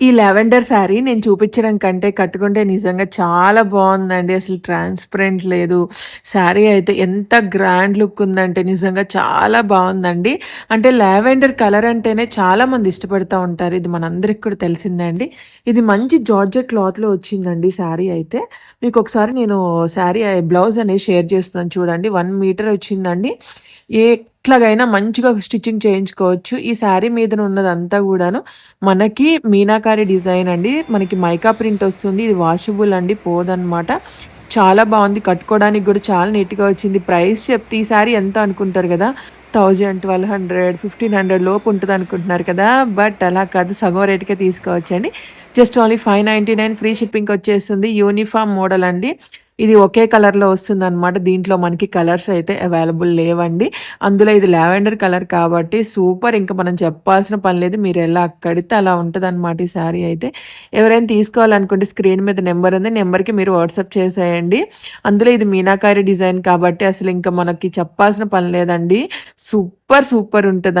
ఈ లావెండర్ శారీ నేను చూపించడం కంటే కట్టుకుంటే నిజంగా చాలా బాగుందండి. అసలు ట్రాన్స్‌పరెంట్ లేదు. శారీ అయితే ఎంత గ్రాండ్ లుక్ ఉందంటే నిజంగా చాలా బాగుందండి. అంటే లావెండర్ కలర్ అంటేనే చాలామంది ఇష్టపడుతూ ఉంటారు. ఇది మనందరికి కూడా తెలిసిందే అండి. ఇది మంచి జార్జెట్ క్లాత్‌లో వచ్చిందండి శారీ అయితే. మీకు ఒకసారి నేను శారీ బ్లౌజ్ అనేది షేర్ చేస్తున్నాను చూడండి. వన్ మీటర్ వచ్చిందండి. ఏ ఎట్లాగైనా మంచిగా స్టిచ్చింగ్ చేయించుకోవచ్చు. ఈ శారీ మీద ఉన్నదంతా కూడాను మనకి మీనాకారి డిజైన్ అండి. మనకి మైకా ప్రింట్ వస్తుంది. ఇది వాషబుల్ అండి పోదనమాట. చాలా బాగుంది. కట్టుకోవడానికి కూడా చాలా నీట్‌గా వచ్చింది. ప్రైస్ చెప్తే ఈ శారీ ఎంత అనుకుంటారు కదా thousand twelve hundred fifteen hundred లోపు ఉంటుంది అనుకుంటున్నారు కదా! బట్ అలా కాదు సగం రేట్‌కే తీసుకోవచ్చండి. జస్ట్ ఓన్లీ 599 ఫ్రీ షిప్పింగ్ వచ్చేస్తుంది. యూనిఫార్మ్ మోడల్ అండి. ఇది ఒకే కలర్‌లో వస్తుంది అనమాట దీంట్లో మనకి కలర్స్ అయితే అవైలబుల్ లేవండి. అందులో ఇది లావెండర్ కలర్ కాబట్టి సూపర్ ఇంకా మనం చెప్పాల్సిన పని లేదు. మీరు ఎలా కడితే అలా ఉంటదనమాట ఈ శారీ అయితే. ఎవరైనా తీసుకోవాలనుకుంటే స్క్రీన్ మీద నెంబర్ ఉంది. నెంబర్‌కి మీరు వాట్సాప్ చేసేయండి. అందులో ఇది మీనాకారి డిజైన్ కాబట్టి అసలు ఇంకా మనకి చెప్పాల్సిన పని లేదండి. సూపర్ సూపర్ ఉంటుంది